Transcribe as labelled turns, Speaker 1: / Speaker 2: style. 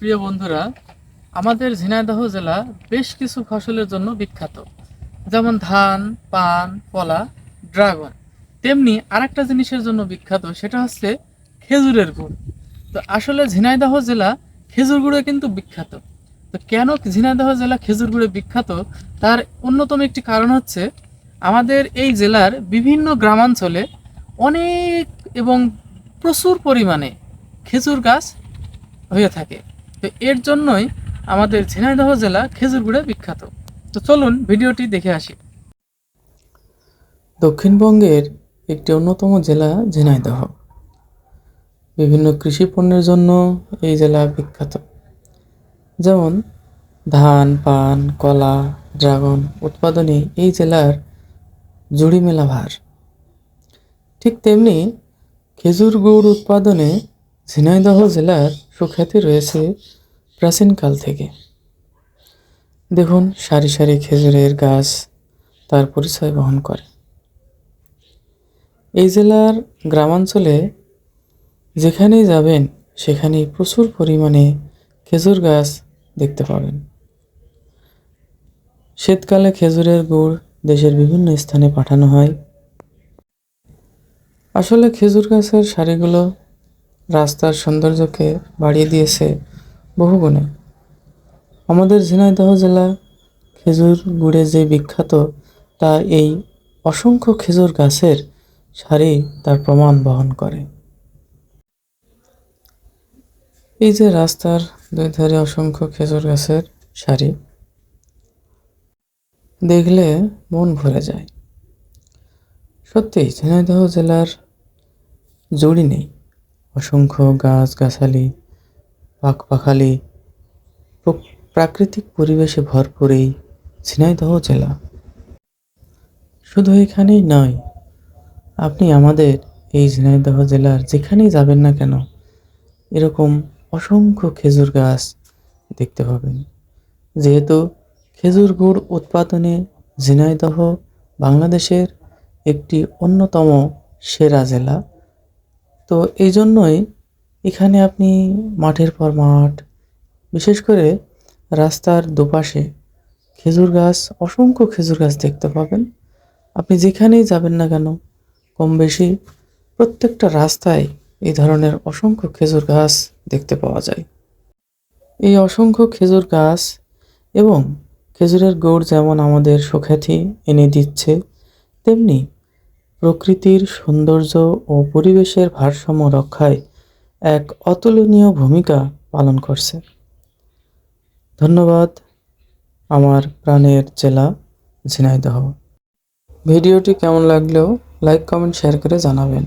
Speaker 1: প্রিয় বন্ধুরা, আমাদের ঝিনাইদহ জেলা বেশ কিছু ফসলের জন্য বিখ্যাত। যেমন ধান, পান, কলা, ড্রাগন। তেমনি আরেকটা জিনিসের জন্য বিখ্যাত, সেটা হচ্ছে খেজুরের গুড়। তো আসলে ঝিনাইদহ জেলা খেজুর গুড়ে কিন্তু বিখ্যাত। তো কেন ঝিনাইদহ জেলা খেজুর গুড়ে বিখ্যাত? তার অন্যতম একটি কারণ হচ্ছে, আমাদের এই জেলার বিভিন্ন গ্রামাঞ্চলে অনেক এবং প্রচুর পরিমাণে খেজুর গাছ হয়ে থাকে। তো এর জন্যই আমাদের ঝিনাইদহ জেলা খেজুর গুড়ে বিখ্যাত। তো চলুন ভিডিওটি দেখে আসি। দক্ষিণবঙ্গের একটি অন্যতম জেলা ঝিনাইদহ। বিভিন্ন কৃষি পণ্যের জন্য এই জেলা বিখ্যাত। যেমন ধান, পান, কলা, ড্রাগন উৎপাদনে এই জেলার জুড়ি মেলা ভার। ঠিক তেমনি খেজুর গুড় উৎপাদনে ঝিনাইদহ জেলার সুখ্যাতি রয়েছে প্রাচীনকাল থেকে। দেখুন সারি সারি খেজুরের গাছ তার পরিচয় বহন করে। এই জেলার গ্রামাঞ্চলে যেখানেই যাবেন, সেখানেই প্রচুর পরিমাণে খেজুর গাছ দেখতে পাবেন। শীতকালে খেজুরের গুড় দেশের বিভিন্ন স্থানে পাঠানো হয়। আসলে খেজুর গাছের সারিগুলো রাস্তার সৌন্দর্যকে বাড়িয়ে দিয়েছে বহুগুণে। আমাদের ঝিনাইদহ জেলা খেজুর গুড়ে যে বিখ্যাত, তা এই অসংখ্য খেজুর গাছের সারি তার প্রমাণ বহন করে। এই যে রাস্তার দুই ধারে অসংখ্য খেজুর গাছের সারি, দেখলে মন ভরে যায়। সত্যি ঝিনাইদহ জেলার জুড়ি নেই। অসংখ্য গাছ গাছালি পাখ পাখালি প্রাকৃতিক পরিবেশে ভরপুর এই ঝিনাইদহ জেলা। শুধু এখানেই নয়, আপনি আমাদের এই ঝিনাইদহ জেলার যেখানেই যাবেন না কেন, এরকম অসংখ্য খেজুর গাছ দেখতে পাবেন। যেহেতু খেজুর গুড় উৎপাদনে ঝিনাইদহ বাংলাদেশের একটি অন্যতম সেরা জেলা। তো এই জন্যই এখানে আপনি মাঠের পর মাঠ, বিশেষ করে রাস্তার দুপাশে খেজুর গাছ, অসংখ্য খেজুর গাছ দেখতে পাবেন। আপনি যেখানেই যাবেন না কেন, কম বেশি প্রত্যেকটা রাস্তায় এই ধরনের অসংখ্য খেজুর গাছ দেখতে পাওয়া যায়। এই অসংখ্য খেজুর গাছ এবং খেজুরের গুড় যেমন আমাদের সুখ্যাতি এনে দিচ্ছে, তেমনি প্রকৃতির সৌন্দর্য ও পরিবেশের ভারসাম্য রক্ষায় এক অতুলনীয় ভূমিকা পালন করছে। ধন্যবাদ, আমার প্রাণের জেলা ঝিনাইদহ। ভিডিওটি কেমন লাগলেও লাইক, কমেন্ট, শেয়ার করে জানাবেন।